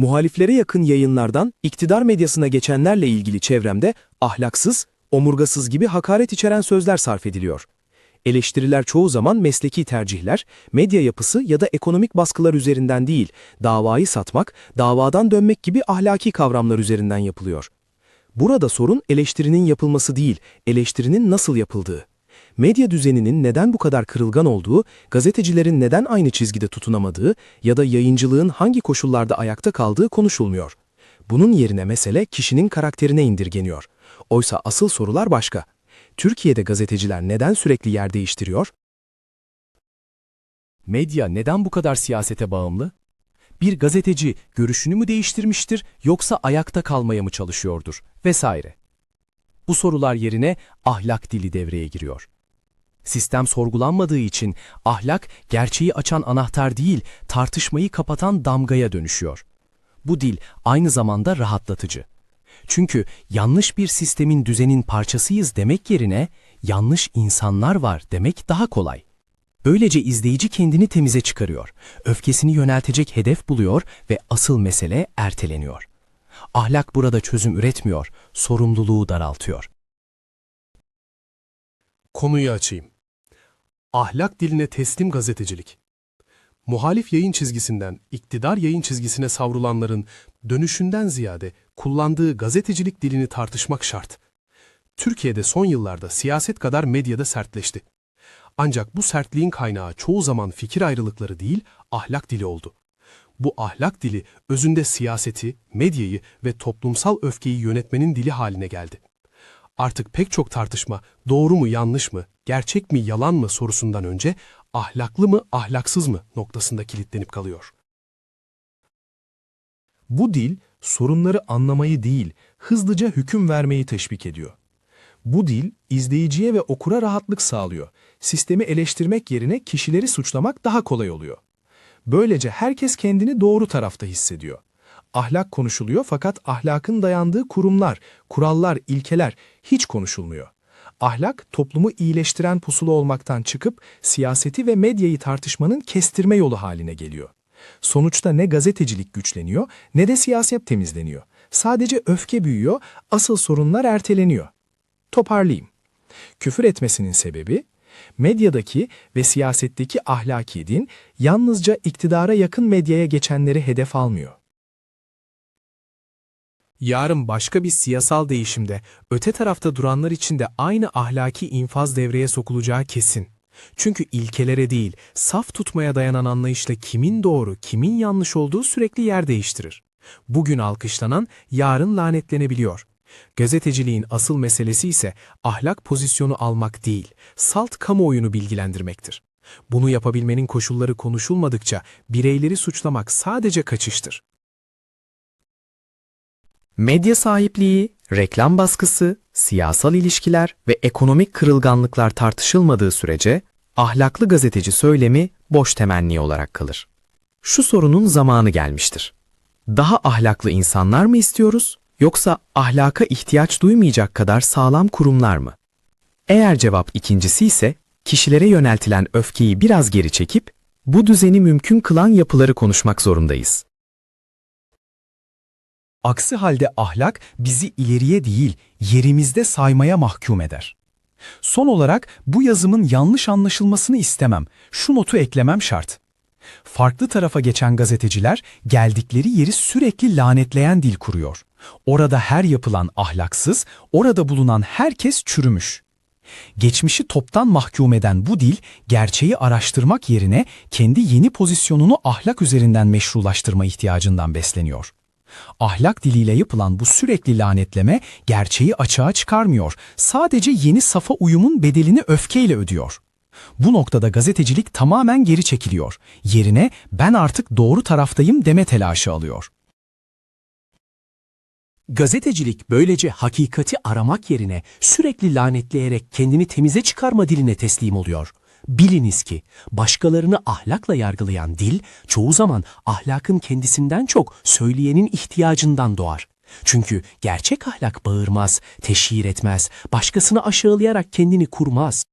Muhaliflere yakın yayınlardan iktidar medyasına geçenlerle ilgili çevremde ahlaksız, omurgasız gibi hakaret içeren sözler sarf ediliyor. Eleştiriler çoğu zaman mesleki tercihler, medya yapısı ya da ekonomik baskılar üzerinden değil, davayı satmak, davadan dönmek gibi ahlaki kavramlar üzerinden yapılıyor. Burada sorun eleştirinin yapılması değil, eleştirinin nasıl yapıldığı. Medya düzeninin neden bu kadar kırılgan olduğu, gazetecilerin neden aynı çizgide tutunamadığı ya da yayıncılığın hangi koşullarda ayakta kaldığı konuşulmuyor. Bunun yerine mesele kişinin karakterine indirgeniyor. Oysa asıl sorular başka. Türkiye'de gazeteciler neden sürekli yer değiştiriyor? Medya neden bu kadar siyasete bağımlı? Bir gazeteci görüşünü mü değiştirmiştir yoksa ayakta kalmaya mı çalışıyordur? Vesaire. Bu sorular yerine ahlak dili devreye giriyor. Sistem sorgulanmadığı için ahlak gerçeği açan anahtar değil, tartışmayı kapatan damgaya dönüşüyor. Bu dil aynı zamanda rahatlatıcı. Çünkü yanlış bir sistemin düzenin parçasıyız demek yerine yanlış insanlar var demek daha kolay. Böylece izleyici kendini temize çıkarıyor, öfkesini yöneltecek hedef buluyor ve asıl mesele erteleniyor. Ahlak burada çözüm üretmiyor, sorumluluğu daraltıyor. Konuyu açayım. Ahlak diline teslim gazetecilik. Muhalif yayın çizgisinden iktidar yayın çizgisine savrulanların dönüşünden ziyade kullandığı gazetecilik dilini tartışmak şart. Türkiye'de son yıllarda siyaset kadar medyada sertleşti. Ancak bu sertliğin kaynağı çoğu zaman fikir ayrılıkları değil, ahlak dili oldu. Bu ahlak dili özünde siyaseti, medyayı ve toplumsal öfkeyi yönetmenin dili haline geldi. Artık pek çok tartışma doğru mu yanlış mı, gerçek mi yalan mı sorusundan önce ahlaklı mı ahlaksız mı noktasında kilitlenip kalıyor. Bu dil sorunları anlamayı değil, hızlıca hüküm vermeyi teşvik ediyor. Bu dil izleyiciye ve okura rahatlık sağlıyor. Sistemi eleştirmek yerine kişileri suçlamak daha kolay oluyor. Böylece herkes kendini doğru tarafta hissediyor. Ahlak konuşuluyor fakat ahlakın dayandığı kurumlar, kurallar, ilkeler hiç konuşulmuyor. Ahlak, toplumu iyileştiren pusula olmaktan çıkıp siyaseti ve medyayı tartışmanın kestirme yolu haline geliyor. Sonuçta ne gazetecilik güçleniyor ne de siyaset temizleniyor. Sadece öfke büyüyor, asıl sorunlar erteleniyor. Toparlayayım. Küfür etmesinin sebebi, medyadaki ve siyasetteki ahlaki din yalnızca iktidara yakın medyaya geçenleri hedef almıyor. Yarın başka bir siyasal değişimde öte tarafta duranlar için de aynı ahlaki infaz devreye sokulacağı kesin. Çünkü ilkelere değil, saf tutmaya dayanan anlayışla kimin doğru, kimin yanlış olduğu sürekli yer değiştirir. Bugün alkışlanan, yarın lanetlenebiliyor. Gazeteciliğin asıl meselesi ise ahlak pozisyonu almak değil, salt kamuoyunu bilgilendirmektir. Bunu yapabilmenin koşulları konuşulmadıkça bireyleri suçlamak sadece kaçıştır. Medya sahipliği, reklam baskısı, siyasal ilişkiler ve ekonomik kırılganlıklar tartışılmadığı sürece ahlaklı gazeteci söylemi boş temenni olarak kalır. Şu sorunun zamanı gelmiştir. Daha ahlaklı insanlar mı istiyoruz yoksa ahlaka ihtiyaç duymayacak kadar sağlam kurumlar mı? Eğer cevap ikincisi ise kişilere yöneltilen öfkeyi biraz geri çekip bu düzeni mümkün kılan yapıları konuşmak zorundayız. Aksi halde ahlak bizi ileriye değil, yerimizde saymaya mahkum eder. Son olarak bu yazımın yanlış anlaşılmasını istemem. Şu notu eklemem şart. Farklı tarafa geçen gazeteciler geldikleri yeri sürekli lanetleyen dil kuruyor. Orada her yapılan ahlaksız, orada bulunan herkes çürümüş. Geçmişi toptan mahkum eden bu dil, gerçeği araştırmak yerine kendi yeni pozisyonunu ahlak üzerinden meşrulaştırma ihtiyacından besleniyor. Ahlak diliyle yapılan bu sürekli lanetleme gerçeği açığa çıkarmıyor. Sadece yeni safa uyumun bedelini öfkeyle ödüyor. Bu noktada gazetecilik tamamen geri çekiliyor. Yerine ben artık doğru taraftayım deme telaşı alıyor. Gazetecilik böylece hakikati aramak yerine sürekli lanetleyerek kendini temize çıkarma diline teslim oluyor. Biliniz ki başkalarını ahlakla yargılayan dil çoğu zaman ahlakın kendisinden çok söyleyenin ihtiyacından doğar. Çünkü gerçek ahlak bağırmaz, teşhir etmez, başkasını aşağılayarak kendini kurmaz.